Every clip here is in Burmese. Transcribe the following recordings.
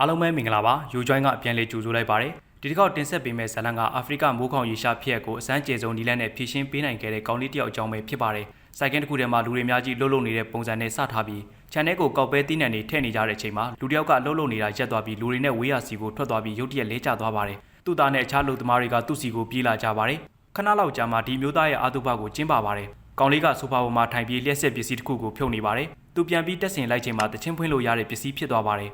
အားလုံးပဲမင်္ဂလာပါယူဂျွိုင်းကအပြန်လေးကြိုဆိုလိုက်ပါတယ်ဒီတစ်ခေါက်တင်ဆက်ပေးမယ့်ဇာတ်လမ်းကအာဖရိကမိုးခေါင်ရေရှားဖြစ်ကိုအစမ်းကျေဆုံးနီလန်းနဲ့ဖြည့်ရှင်းပေးနိုင်ခဲ့တဲ့ကောင်းလေးတစ်ယောက်အကြောင်းပဲဖြစ်ပါတယ်စိုက်ကင်းတစ်ခုထဲမှာလူတွေအများကြီးလှုပ်လှုပ်နေတဲ့ပုံစံနဲ့စထားပြီး channel ကိုကောက်ပဲတီးနှံနေထည့်နေကြတဲ့အချိန်မှာလူတစ်ယောက်ကလှုပ်လှုပ်နေတာရက်သွားပြီးလူတွေနဲ့ဝေးရစီကိုထွက်သွားပြီးရုတ်တရက်လဲကျသွားပါတယ်သူ့သားနဲ့အခြားလူသမားတွေကသူ့စီကိုပြေးလာကြပါတယ်ခဏလောက်ကြာမှဒီမျိုးသားရဲ့အာတုပကိုကျင်းပါပါတယ်ကောင်လေးကဆိုဖာပေါ်မှာထိုင်ပြီးလျှက်ဆက်ပစ္စည်းတစ်ခုကိုဖြုတ်နေပါတယ်သူပြန်ပြီးတက်ဆင်လိုက်ချိန်မှာတချင်းဖွင့်လို့ရတဲ့ပစ္စည်းဖြစ်သွားပါတယ်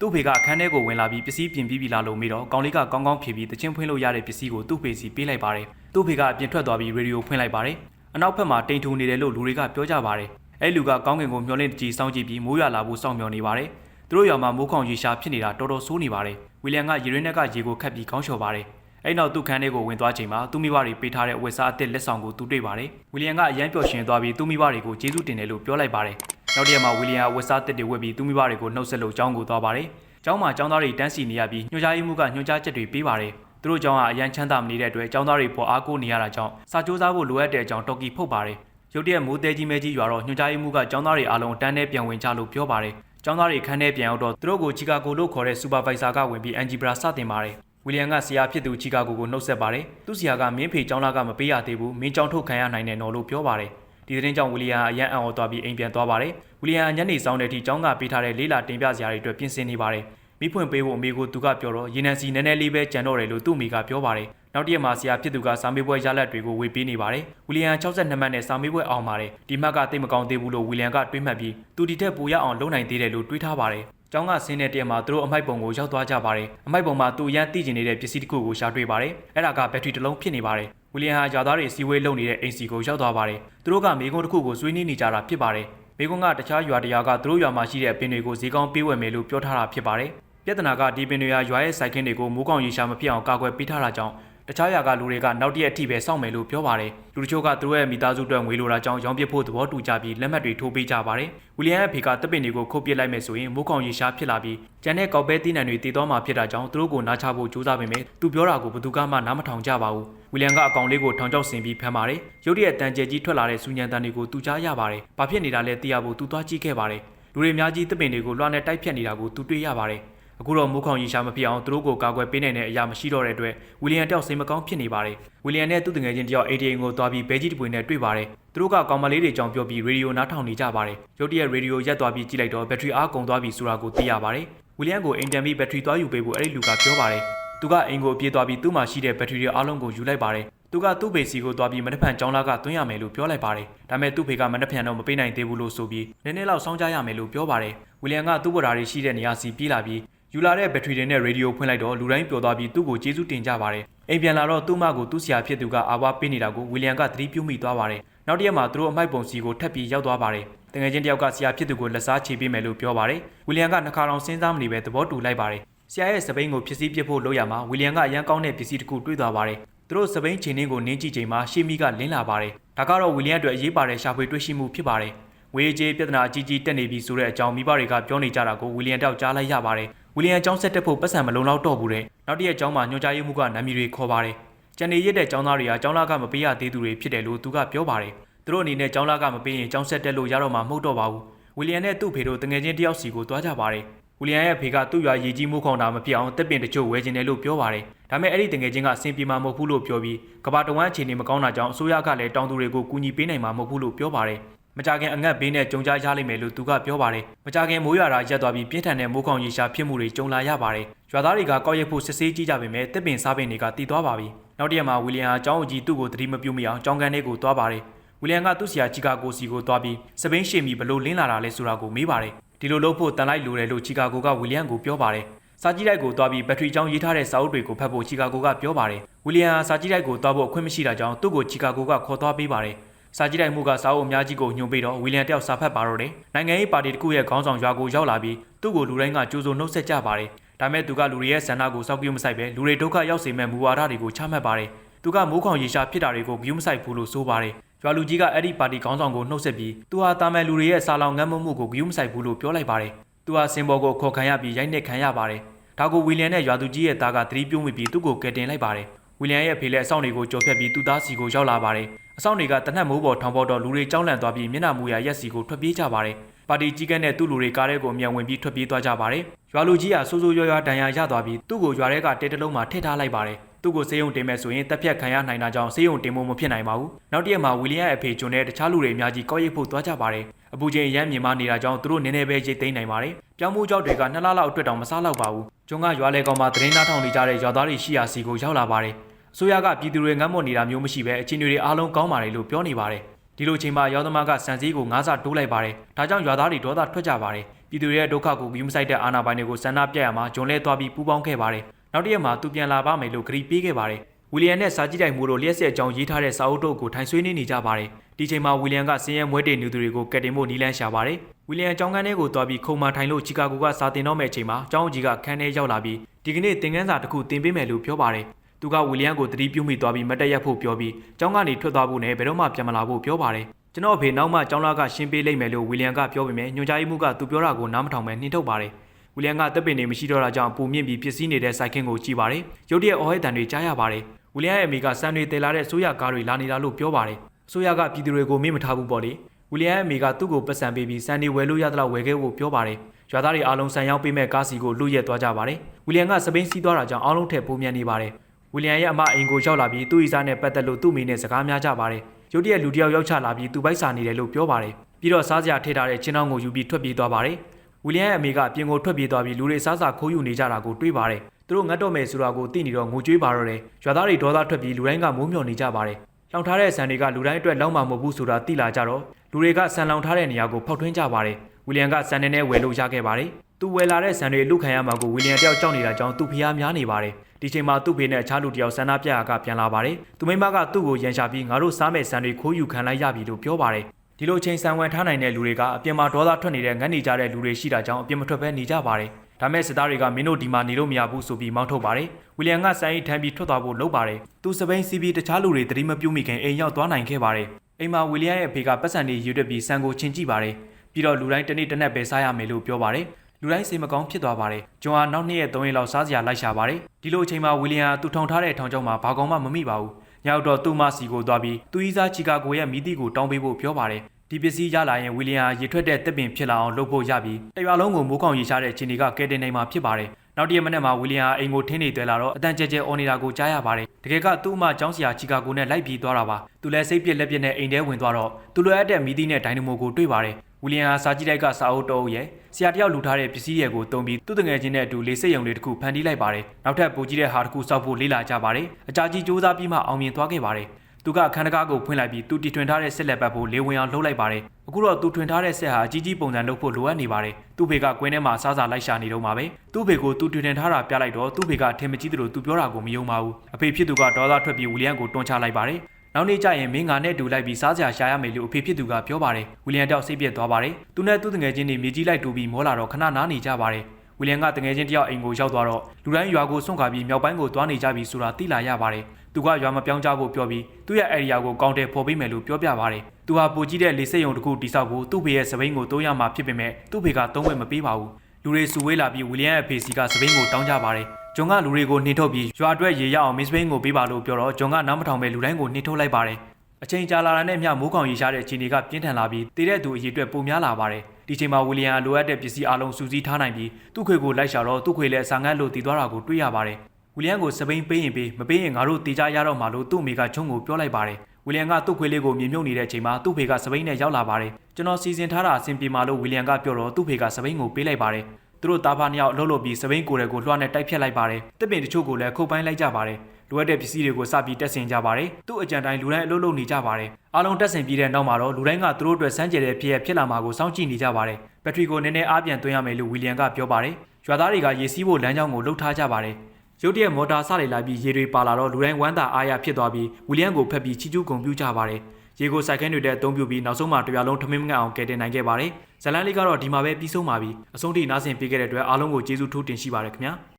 သူ့ဖေကအခန်းထဲကိုဝင်လာပြီးပစ္စည်းပြင်ပြီးပြီလားလို့မေးတော့ကောင်လေးကကောင်းကောင်းဖြေပြီးတချင်းဖွင့်လို့ရတဲ့ပစ္စည်းကိုသူ့ဖေစီပေးလိုက်ပါတယ်။သူ့ဖေကအပြင်ထွက်သွားပြီးရေဒီယိုဖွင့်လိုက်ပါတယ်။အနောက်ဘက်မှာတိမ်ထူနေတယ်လို့လူတွေကပြောကြပါတယ်။အဲ့လူကကောင်းကင်ကိုမျောလင့်တကြီးစောင့်ကြည့်ပြီးမိုးရွာလာဖို့စောင့်မျှော်နေပါတယ်။သူတို့ရွာမှာမိုးခေါင်ရေရှားဖြစ်နေတာတော်တော်ဆိုးနေပါတယ်။ဝီလျံကရေရင်းနက်ကရေကိုခတ်ပြီးခေါင်းလျှော်ပါတယ်။အဲ့နောက်သူ့ခန်းထဲကိုဝင်သွားချိန်မှာသူ့မိဘတွေပေးထားတဲ့ဝက်စားအစ်စ်လက်ဆောင်ကိုသူတွေ့ပါတယ်။ဝီလျံကအရန်ပျော်ရွှင်သွားပြီးသူ့မိဘတွေကိုကျေးဇူးတင်တယ်လို့ပြောလိုက်ပါတယ်။ နောက်တစ်ရက်မှာဝီလျံကဝက်စားတစ်တွေဝက်ပြီးသူ့မိဘတွေကိုနှုတ်ဆက်လို့ကြောင်းကိုသွားပါတယ်။ကျောင်းမှာကျောင်းသားတွေတန်းစီနေရပြီးညွှန်ကြားရေးမှူးကညွှန်ကြားချက်တွေပေးပါတယ်။သူတို့ကျောင်းကအရန်ချမ်းသာမနေတဲ့အတွက်ကျောင်းသားတွေပေါ်အားကိုးနေရတာကြောင့်စာကြိုးစားဖို့လိုအပ်တဲ့အကြောင်းတော်ကီဖုတ်ပါတယ်။ရုတ်တရက်မိုးတဲကြီးမဲကြီးရွာတော့ညွှန်ကြားရေးမှူးကကျောင်းသားတွေအားလုံးတန်းထဲပြန်ဝင်ကြလို့ပြောပါတယ်။ကျောင်းသားတွေခန်းထဲပြန်ရောက်တော့သူတို့ကိုချီကာဂိုလို့ခေါ်တဲ့စူပါဗိုက်ဆာကဝင်ပြီးအန်ဂျီဘရာစတင်ပါတယ်။ဝီလျံကဆရာဖြစ်သူချီကာဂိုကိုနှုတ်ဆက်ပါတယ်။သူ့ဆရာကမင်းဖေကျောင်းသားကမပေးရသေးဘူး။မင်းကျောင်းထုတ်ခံရနိုင်တယ်နော်လို့ပြောပါတယ်။ ဒီသတင်းကြောင့်ဝီလျံအရန်အံ့ဩသွားပြီးအိမ်ပြန်သွားပါတယ်။ဝီလျံညနေဆောင်တဲ့အထိကျောင်းကပေးထားတဲ့လေးလာတင်ပြစရာတွေအတွက်ပြင်ဆင်နေပါတယ်။မိဖွင့်ပေးဖို့အမေကိုသူကပြောတော့ရေနံစီနည်းနည်းလေးပဲကြံတော့တယ်လို့သူ့အမေကပြောပါတယ်။နောက်တစ်ရက်မှာဆရာဖြစ်သူကစာမေးပွဲရလဒ်တွေကိုဝေပေးနေပါတယ်။ဝီလျံ62မှတ်နဲ့စာမေးပွဲအောင်ပါတယ်။ဒီမှတ်ကတိတ်မကောင်းသေးဘူးလို့ဝီလျံကတွေးမှတ်ပြီးသူဒီထက်ပိုရအောင်လုပ်နိုင်သေးတယ်လို့တွေးထားပါတယ်။ ကျောင်းကဆင်းတဲ့တရက်မှာသူတို့အမိုက်ပုံကိုရောက်သွားကြပါတယ်။အမိုက်ပုံမှာသူရန်သိကျင်နေတဲ့ပစ္စည်းတစ်ခုကိုရှာတွေ့ပါတယ်။အဲ့ဒါကဘက်ထရီတစ်လုံးဖြစ်နေပါတယ်။ဝီလျံဟာယာသားတွေစီဝေးလုံနေတဲ့အိမ်စီကိုရောက်သွားပါတယ်။သူတို့ကမိကုန်းတစ်ခုကိုဆွေးနွေးနေကြတာဖြစ်ပါတယ်။မိကုန်းကတခြားရွာတရာကသူတို့ရွာမှာရှိတဲ့အပင်တွေကိုဈေးကောင်းပေးဝယ်မယ်လို့ပြောထားတာဖြစ်ပါတယ်။ပြဿနာကဒီပင်တွေဟာရွာရဲ့စိုက်ခင်းတွေကိုမိုးကောင်ရေရှာမဖြစ်အောင်ကာကွယ်ပေးထားတာကြောင့် တခြားရွာကလူတွေကနောက်တရက်အထိပဲစောင့်မယ်လို့ပြောပါတယ်လူတချို့ကသူတို့ရဲ့မိသားစုအတွက်ငွေလိုတာကြောင့်ရောင်းပစ်ဖို့သဘောတူကြပြီးလက်မှတ်တွေထိုးပေးကြပါတယ်ဝီလျံရဲ့ဖေကတပ်ပင်တွေကိုခုတ်ပစ်လိုက်မယ်ဆိုရင်မိုးကောင်ရေရှားဖြစ်လာပြီးကျန်တဲ့ကောက်ပဲတီးနှံတွေတည်သွားမှာဖြစ်တာကြောင့်သူတို့ကိုနားချဖို့ကြိုးစားပေမဲ့သူပြောတာကိုဘယ်သူကမှနားမထောင်ကြပါဘူးဝီလျံကအကောင်လေးကိုထောင်ချောက်ဆင်ပြီးဖမ်းပါတယ်ရုတ်တရက်တန်ကျဲကြီးထွက်လာတဲ့စူညံတန်တွေကိုသူကြားရပါတယ်ဘာဖြစ်နေတာလဲသိရဖို့သူသွားကြည့်ခဲ့ပါတယ်လူတွေအများကြီးတပ်ပင်တွေကိုလွှမ်းနဲ့တိုက်ဖြတ်နေတာကိုသူတွေ့ရပါတယ် အခုတော့မိုးခေါင်ရေရှားမဖြစ်အောင်သူတို့ကိုကာကွယ်ပေးနိုင်တဲ့အရာမရှိတော့တဲ့အတွက်ဝီလျံတယောက်စိတ်မကောင်းဖြစ်နေပါတယ်။ဝီလျံနဲ့သူ့တငယ်ချင်းတယောက် ATM ကိုသွားပြီးဘဲကြီးတပွေနဲ့တွေ့ပါတယ်။သူတို့ကကောင်မလေးတွေကြောင်ပြောပြီးရေဒီယိုနားထောင်နေကြပါတယ်။ရုတ်တရက်ရေဒီယိုရက်သွားပြီးကြည့်လိုက်တော့ဘက်ထရီအားကုန်သွားပြီဆိုတာကိုသိရပါတယ်။ဝီလျံကိုအိမ်တန်ပြီးဘက်ထရီသွားယူပေးဖို့အဲ့ဒီလူကပြောပါတယ်။သူကအိမ်ကိုပြေးသွားပြီးသူ့မှာရှိတဲ့ဘက်ထရီတွေအားလုံးကိုယူလိုက်ပါတယ်။သူကသူ့ဘေစီကိုသွားပြီးမနှက်ဖန်ကျောင်းလာကသွင်းရမယ်လို့ပြောလိုက်ပါတယ်။ဒါပေမဲ့သူ့ဖေကမနှက်ဖန်တော့မပေးနိုင်သေးဘူးလို့ဆိုပြီးနည်းနည်းလောက်စောင့်ကြရမယ်လို့ပြောပါတယ်။ဝီလျံကသူ့ဘဝဓာတွေရှိတဲ့နေရာစီပြေးလာပြီး ယူလာတဲ့ဘက်ထရီတွေနဲ့ရေဒီယိုဖွင့်လိုက်တော့လူတိုင်းပျော်သွားပြီးသူ့ကိုကျေးဇူးတင်ကြပါတယ်။အိမ်ပြန်လာတော့သူ့မကိုသူ့ဆရာဖြစ်သူကအာဝါပေးနေတာကိုဝီလျံကသတိပြုမိသွားပါတယ်။နောက်တစ်ရက်မှာသူတို့အမိုက်ပုံစီကိုထပ်ပြီးရောက်သွားပါတယ်။တငယ်ချင်းတယောက်ကဆရာဖြစ်သူကိုလက်စားချေပေးမယ်လို့ပြောပါတယ်။ဝီလျံကနှခါတောင်စဉ်းစားမနေပဲသဘောတူလိုက်ပါတယ်။ဆရာရဲ့စပိန်ကိုဖြစ်စည်းပစ်ဖို့လုပ်ရမှာဝီလျံကအရန်ကောင်းတဲ့ပစ္စည်းတစ်ခုတွေ့သွားပါတယ်။သူတို့စပိန်ချင်းင်းကိုနင်းကြည့်ချိန်မှာရှေမီကလင်းလာပါတယ်။ဒါကတော့ဝီလျံအတွက်အရေးပါတဲ့ရှာဖွေတွေ့ရှိမှုဖြစ်ပါတယ်။ဝေးကျေးပြဿနာအကြီးကြီးတက်နေပြီဆိုတဲ့အကြောင်းမိဘတွေကပြောနေကြတာကိုဝီလျံတောက်ကြားလိုက်ရပါတယ်။ ဝီလျံကျောင်းဆက်တက်ဖို့ပတ်စံမလုံလောက်တော့ဘူးတဲ့။နောက်တစ်ရက်ကျောင်းမှာညွှန်ကြားရေးမှူးကနာမည်တွေခေါ်ပါတယ်။ကျန်နေရတဲ့ကျောင်းသားတွေကကျောင်းလာကမပေးရသေးသူတွေဖြစ်တယ်လို့သူကပြောပါတယ်။သူတို့အနေနဲ့ကျောင်းလာကမပေးရင်ကျောင်းဆက်တက်လို့ရတော့မှာမဟုတ်တော့ပါဘူး။ဝီလျံနဲ့သူ့ဖေတို့တငယ်ချင်းတယောက်စီကိုတွားကြပါတယ်။ဝီလျံရဲ့ဖေကသူ့ရွာရည်ကြီးမှုခေါင်တာမဖြစ်အောင်တက်ပင်တချို့ဝဲကျင်တယ်လို့ပြောပါတယ်။ဒါပေမဲ့အဲ့ဒီတငယ်ချင်းကအဆင်ပြေမှာမဟုတ်ဘူးလို့ပြောပြီးကဘာတဝမ်းအခြေအနေမကောင်းတာကြောင့်အစိုးရကလည်းတောင်သူတွေကိုကူညီပေးနိုင်မှာမဟုတ်ဘူးလို့ပြောပါတယ်။ မကြခင်အငတ်ဘေးနဲ့ကြုံကြားရလိမ့်မယ်လို့သူကပြောပါတယ်။မကြခင်မိုးရွာတာရက်သွားပြီးပြင်းထန်တဲ့မိုးခေါင်ရေရှားဖြစ်မှုတွေကြုံလာရပါတယ်။ရွာသားတွေကကောက်ရက်ဖို့စစ်ဆေးကြည့်ကြပေမဲ့တစ်ပင်စားပင်တွေကတည်သွားပါပြီ။နောက်တစ်ရက်မှာဝီလျံဟာကျောင်းအကြီးသူ့ကိုသတိမပြုမိအောင်ကျောင်းကန်ထဲကိုသွားပါတယ်။ဝီလျံကသူ့ဆရာချီကာဂိုစီကိုသွားပြီးစပိန်ရှေမီဘလို့လင်းလာတာလဲဆိုတာကိုမေးပါတယ်။ဒီလိုလုပ်ဖို့တန်လိုက်လိုတယ်လို့ချီကာဂိုကဝီလျံကိုပြောပါတယ်။စာကြည့်တိုက်ကိုသွားပြီးဘက်ထရီချောင်းရေးထားတဲ့စာအုပ်တွေကိုဖတ်ဖို့ချီကာဂိုကပြောပါတယ်။ဝီလျံဟာစာကြည့်တိုက်ကိုသွားဖို့အခွင့်မရှိတာကြောင့်သူ့ကိုချီကာဂိုကခေါ်သွားပေးပါတယ်။ စာကြည့်တိုက်မှုကစာအုပ်အများကြီးကိုညွှန်ပေးတော့ဝီလျံတယောက်စာဖတ်ပါတော့တယ်။နိုင်ငံရေးပါတီတစ်ခုရဲ့ခေါင်းဆောင်ရွာကိုရောက်လာပြီးသူ့ကိုလူတိုင်းကကြိုးစိုးနှုတ်ဆက်ကြပါတယ်။ဒါမဲ့သူကလူတွေရဲ့ဆန္ဒကိုစောက်ပြုမဆိုင်ပဲလူတွေဒုက္ခရောက်စေမဲ့မူဝါဒတွေကိုချမှတ်ပါတယ်။သူကမိုးခေါင်ရေရှားဖြစ်တာတွေကိုဂရုမစိုက်ဘူးလို့ဆိုပါတယ်။ရွာလူကြီးကအဲ့ဒီပါတီခေါင်းဆောင်ကိုနှုတ်ဆက်ပြီးသူဟာတာမန်လူတွေရဲ့စာလောင်ငတ်မမှုကိုဂရုမစိုက်ဘူးလို့ပြောလိုက်ပါတယ်။သူဟာစင်ဘော်ကိုခေါ်ခံရပြီးရိုက်နှက်ခံရပါတယ်။ဒါကိုဝီလျံနဲ့ရွာသူကြီးရဲ့သားကသတိပြုမိပြီးသူ့ကိုကယ်တင်လိုက်ပါတယ်။ဝီလျံရဲ့ဖေလက်အဆောင်တွေကိုကြော်ဖြတ်ပြီးသူ့သားစီကိုရောက်လာပါတယ်။ အဆောင်တွေကတနက်မိုးပေါ်ထောင်ပေါ်တော့လူတွေကြောင်းလန့်သွားပြီးမျက်နှာမူရရက်စီကိုထွက်ပြေးကြပါတယ်။ပါတီကြီးကဲနဲ့သူ့လူတွေကားထဲကိုအမြန်ဝင်ပြီးထွက်ပြေးသွားကြပါတယ်။ရွာလူကြီးကစိုးစိုးရွားရွားဒဏ်ရာရသွားပြီးသူ့ကိုရွာထဲကတဲတလုံးမှာထည့်ထားလိုက်ပါတယ်သူ့ကိုစေယုံတင်မဲ့ဆိုရင်တက်ပြက်ခံရနိုင်တာကြောင့်စေယုံတင်ဖို့မဖြစ်နိုင်ပါဘူးနောက်တစ်ရက်မှာဝီလီယံအဖေဂျွန်နဲ့တခြားလူတွေအများကြီးကောက်ရိပ်ဖို့သွားကြပါတယ်အပူချိန်ရမ်းမြင်မနေတာကြောင့်သူတို့နည်းနည်းပဲရိတ်သိမ်းနိုင်ပါတယ်ပြောင်းမှုကြောက်တွေကနှစ်လလောက်အတွက်တောင်မစားတော့ပါဘူးဂျွန်ကရွာလေကောင်မှာသတင်းသားထောင်နေကြတဲ့ရွာသားတွေရှိရာစီကိုရောက်လာပါတယ် အစိုးရကပြည်သူတွေငတ်မွတ်နေတာမျိုးမရှိဘဲအချင်းတွေအားလုံးကောင်းပါတယ်လို့ပြောနေပါတယ်ဒီလိုချိန်မှာရောက်သမားကစံစည်းကိုငါးဆတိုးလိုက်ပါတယ်ဒါကြောင့်ရွာသားတွေဒေါသထွက်ကြပါတယ်ပြည်သူတွေရဲ့ဒုက္ခကိုဂရုမစိုက်တဲ့အာဏာပိုင်တွေကိုဆန္ဒပြရမှာဂျွန်လဲသွားပြီးပူးပေါင်းခဲ့ပါတယ်နောက်တစ်ရက်မှာသူပြန်လာပါမယ်လို့ကြေပေးခဲ့ပါတယ်ဝီလီယံနဲ့စာကြည့်တိုင်မှုတို့လျှက်ဆက်အကြောင်းရေးထားတဲ့စာအုပ်တို့ကိုထိုင်ဆွေးနေနေကြပါတယ်ဒီချိန်မှာဝီလီယံကစင်းရဲမွဲတေနေသူတွေကိုကက်တင်ဖို့နီလန်းရှာပါတယ်ဝီလီယံအကြောင်းကန်းထဲကိုသွားပြီးခုံမာထိုင်လို့ချီကာဂိုကစာတင်တော့မဲ့အချိန်မှာအကြောင်းကြီးကခန်းထဲရောက်လာပြီးဒီကနေ့သင်ခန်းစာတစ်ခုတင်ပေးမယ်လို့ပြောပါတယ် သူကဝီလီယံကိုတတိပြုမိသွားပြီးမတ်တက်ရက်ဖို့ပြောပြီးကျောင်းကနေထွက်သွားဖို့နဲ့ဘယ်တော့မှပြန်မလာဖို့ပြောပါတယ်ကျွန်တော်အဖေနောက်မှကျောင်းလာကရှင်းပေးလိုက်မယ်လို့ဝီလီယံကပြောပေမဲ့ညွှန်ကြားရေးမှူးကသူပြောတာကိုနားမထောင်ပဲနှင်ထုတ်ပါတယ်ဝီလီယံကတပ်ပင်တွေမရှိတော့တာကြောင့်ပူမြင့်ပြီးပစ္စည်းနေတဲ့စိုက်ခင်းကိုကြည့်ပါတယ်ရုတ်တရက်အော်ဟဲတန်တွေကြားရပါတယ်ဝီလီယံရဲ့အမေကစံတွေတည်လာတဲ့ဆိုရကားတွေလာနေတာလို့ပြောပါတယ်ဆိုရကပြည်သူတွေကိုမေ့မထားဘူးပေါ့လေဝီလီယံရဲ့အမေကသူ့ကိုပတ်စံပေးပြီးစံတွေဝယ်လို့ရသလောက်ဝယ်ခဲ့ဖို့ပြောပါတယ်ရွာသားတွေအားလုံးဆန်ရောက်ပေးမဲ့ကားစီကိုလူရက်သွားကြပါတယ်ဝီလီယံကစပိန်စီးသွားတာကြောင့်အားလုံးထက်ပိုမြန်နေပါတယ် ဝီလီယံရဲ့အမအိမ်ကိုရောက်လာပြီးသူ့ဤစားနဲ့ပတ်သက်လို့သူ့မိနဲ့စကားများကြပါတယ်ရုတ်တရက်လူတစ်ယောက်ရောက်ချလာပြီးသူပိုက်စာနေတယ်လို့ပြောပါတယ်ပြီးတော့စားစရာထည့်ထားတဲ့ချင်းတောင်းကိုယူပြီးထွက်ပြေးသွားပါတယ်ဝီလီယံရဲ့အမေကပြင်ကိုထွက်ပြေးသွားပြီးလူတွေစားစာခိုးယူနေကြတာကိုတွေးပါတယ်သူတို့ငတ်တော့မယ်ဆိုတာကိုသိနေတော့ငိုကြွေးပါတော့တယ်ရွာသားတွေဒေါသထွက်ပြီးလူတိုင်းကမိုးမျှော်နေကြပါတယ်လောင်ထားတဲ့ဆန်တွေကလူတိုင်းအတွက်လောက်မှမဟုတ်ဘူးဆိုတာသိလာကြတော့လူတွေကဆန်လောင်ထားတဲ့နေရာကိုဖောက်ထွင်းကြပါတယ်ဝီလီယံကဆန်နေနဲ့ဝယ်လို့ရခဲ့ပါတယ်သူဝယ်လာတဲ့ဆန်တွေလူခံရမှာကိုဝီလီယံတယောက်ကြောက်နေတာကြောင့်သူ့ဖျားများနေပါတယ်ဒီချိန်မှာသူ့ဖေနဲ့အခြားလူတယောက်ဆန္ဒပြရာကပြန်လာပါတယ်သူမိမကသူ့ကိုရန်ရှာပြီးငါတို့စားမဲ့ဆန်တွေခိုးယူခံလိုက်ရပြီလို့ပြောပါတယ်ဒီလိုချိန်ဆန်ဝင်ထားနိုင်တဲ့လူတွေကအပြင်မှာဒေါသထွက်နေတဲ့ငတ်နေကြတဲ့လူတွေရှိတာကြောင့်အပြင်မထွက်ဘဲနေကြပါတယ်ဒါမဲ့စစ်သားတွေကမင်းတို့ဒီမှာနေလို့မရဘူးဆိုပြီးမောင်းထုတ်ပါတယ်ဝီလီယံကစံအိတ်ထမ်းပြီးထွက်သွားဖို့လုပ်ပါတယ်သူစပိန်စီးပြီးတခြားလူတွေတတိမပြုတ်မိခင်အိမ်ရောက်သွားနိုင်ခဲ့ပါတယ်အိမ်မှာဝီလီယံရဲ့အဖေကပတ်စံတွေယူတက်ပြီးဆန်ကိုချင်းကြည့်ပါတယ်ပြီးတော့လူတိုင်းတစ်နေ့တစ်နက်ပဲစားရမယ်လို့ပြောပါတယ် လူတိုင်းစိတ်မကောင်းဖြစ်သွားပါတယ်။ဂျွန်ဟာနောက်နှစ်ရက်သုံးရက်လောက်စားစရာလိုက်ရှာပါတယ်။ဒီလိုအချိန်မှာဝီလီယံသူထောင်ထားတဲ့ထောင်ကျောင်းမှာဘာကောင်မှမမိပါဘူး။ညောက်တော့သူ့မစီကိုသွားပြီးသူ့ဤစားချီကာဂိုရဲ့မိသည့်ကိုတောင်းပေးဖို့ပြောပါတယ်။ဒီပစ္စည်းရလာရင်ဝီလီယံရေထွက်တဲ့တပ်ပင်ဖြစ်လာအောင်လုပ်ဖို့ရပြီးတရွာလုံးကိုမိုးကောင်ရေရှားတဲ့ချင်းတွေကကဲတင်နေမှာဖြစ်ပါတယ်။နောက်တရက်မနေ့မှာဝီလီယံအိမ်ကိုထင်းနေတွေ့လာတော့အတန်ကျဲကျဲအော်နေတာကိုကြားရပါတယ်။တကယ်ကသူ့အမကျောင်းဆရာချီကာဂိုနဲ့လိုက်ပြီးသွားတာပါ။သူလည်းစိတ်ပြက်လက်ပြက်နဲ့အိမ်ထဲဝင်သွားတော့သူလိုအပ်တဲ့မီသီးနဲ့ဒိုင်နမိုကိုတွေ့ပါတယ်။ ဝီလီယံဟာစာကြည့်တိုက်ကစာအုပ်တအုပ်ရဲ့ဆရာတယောက်လူထားတဲ့ပစ္စည်းရဲ့ကိုတုံးပြီးသူ့တငယ်ချင်းနဲ့အတူလေးစိတ်ယုံလေးတစ်ခုဖန်တီးလိုက်ပါတယ်။နောက်ထပ်ပိုကြီးတဲ့ဟာတစ်ခုစောက်ဖို့လေးလာကြပါတယ်။အကြာကြီးစူးစမ်းပြီးမှအောင်မြင်သွားခဲ့ပါတယ်။သူကအခန်းတကားကိုဖွင့်လိုက်ပြီးသူတီထွင်ထားတဲ့ဆက်လက်ပတ်ဖို့လေးဝင်အောင်လှုပ်လိုက်ပါတယ်။အခုတော့သူထွင်ထားတဲ့ဆက်ဟာအကြီးကြီးပုံစံလုပ်ဖို့လိုအပ်နေပါတယ်။သူ့ဖေကကွင်းထဲမှာစားစာလိုက်ရှာနေတော့မှာပဲ။သူ့ဖေကိုသူထွင်ထားတာပြလိုက်တော့သူ့ဖေကထင်မကြီးသလိုသူပြောတာကိုမယုံပါဘူး။အဖေဖြစ်သူကဒေါသထွက်ပြီးဝီလီယံကိုတွန်းချလိုက်ပါတယ်။ နောက်နေ့ကျရင်မင်းငါနဲ့တူလိုက်ပြီးစားစရာရှာရမယ်လို့အဖေဖြစ်သူကပြောပါတယ်။ဝီလီယံတောက်စိတ်ပြက်သွားပါတယ်။သူနဲ့သူ့တငယ်ချင်းတွေမြေကြီးလိုက်တူပြီးမောလာတော့ခဏနားနေကြပါတယ်။ဝီလီယံကတငယ်ချင်းတယောက်အိမ်ကိုရောက်သွားတော့လူတိုင်းရွာကိုစွန့်ခါပြီးမြောက်ပိုင်းကိုသွားနေကြပြီဆိုတာသိလာရပါတယ်။သူကရွာမပြောင်းကြဖို့ပြောပြီးသူ့ရဲ့ area ကိုကောင်းတယ်ဖော်ပေးမယ်လို့ပြောပြပါတယ်။သူဟာပိုကြီးတဲ့လေစိတ်ယုံတစ်ခုတိဆောက်ဖို့သူ့ဖေရဲ့စပိန်ကိုတိုးရမှာဖြစ်ပေမဲ့သူ့ဖေကသုံးဝက်မပေးပါဘူး။လူတွေစုဝေးလာပြီးဝီလီယံရဲ့ဖေစီကစပိန်ကိုတောင်းကြပါတယ်။ ဂျွန်ကလူတွေကိုနှင်ထုတ်ပြီးရွာအတွက်ရေရအောင်မစ်စပိန်ကိုပေးပါလို့ပြောတော့ဂျွန်ကနားမထောင်ပဲလူတိုင်းကိုနှင်ထုတ်လိုက်ပါတယ်။အချိန်ကြာလာတဲ့မျှမိုးကောင်ရေရှားတဲ့ခြေတွေကပြင်းထန်လာပြီးတည်တဲ့သူအရေးအတွက်ပုံများလာပါတယ်။ဒီချိန်မှာဝီလီယံလိုအပ်တဲ့ပစ္စည်းအလုံးစုစည်းထားနိုင်ပြီးသူ့ခွေကိုလိုက်ရှာတော့သူ့ခွေလည်းအစာငတ်လို့တည်သွားတာကိုတွေ့ရပါတယ်။ဝီလီယံကိုစပိန်ပေးရင်ပေးမပေးရင်ငါတို့တေချာရတော့မှာလို့သူ့အမေကချုံကိုပြောလိုက်ပါတယ်။ဝီလီယံကသူ့ခွေလေးကိုမြေမြုပ်နေတဲ့အချိန်မှာသူ့ဖေကစပိန်နဲ့ရောက်လာပါတယ်။ကျွန်တော်စီစဉ်ထားတာအဆင်ပြေမှာလို့ဝီလီယံကပြောတော့သူ့ဖေကစပိန်ကိုပေးလိုက်ပါတယ်။ သူတို့တာဖာနှစ်ယောက်လှုပ်လှုပ်ပြီးစပိန်ကိုယ်တွေကိုလွှမ်းနဲ့တိုက်ဖြတ်လိုက်ပါတယ်။တစ်ပင်တချို့ကိုလည်းခုတ်ပိုင်းလိုက်ကြပါတယ်။လိုအပ်တဲ့ပစ္စည်းတွေကိုစပြီးတက်ဆင်ကြပါတယ်။သူ့အကြံတိုင်းလူတိုင်းအလုပ်လုပ်နေကြပါတယ်။အားလုံးတက်ဆင်ပြီးတဲ့နောက်မှာတော့လူတိုင်းကသူတို့အတွက်စမ်းကြယ်တဲ့ဖြစ်ရဖြစ်လာမှာကိုစောင့်ကြည့်နေကြပါတယ်။ဘက်ထရီကိုနည်းနည်းအားပြန်သွင်းရမယ်လို့ဝီလီယံကပြောပါတယ်။ရွာသားတွေကရေစီးဖို့လမ်းကြောင်းကိုလှုပ်ထားကြပါတယ်။ရုတ်တရက်မော်တာစလိုက်လာပြီးရေတွေပါလာတော့လူတိုင်းဝမ်းသာအားရဖြစ်သွားပြီးဝီလီယံကိုဖက်ပြီးချီကျူးဂုံပြူကြပါတယ်။ ရေကိုစိုက်ခင်းတွေတဲ့အသုံးပြုပြီးနောက်ဆုံးမှတရွာလုံးထမင်းမငတ်အောင်ကယ်တင်နိုင်ခဲ့ပါတယ်။ဇလန်လေးကတော့ဒီမှာပဲပြီးဆုံးပါပြီ။အဆုံးထိနားဆင်ပေးခဲ့တဲ့အတွက်အားလုံးကိုကျေးဇူးထိုးတင်ရှိပါတယ်ခင်ဗျာ။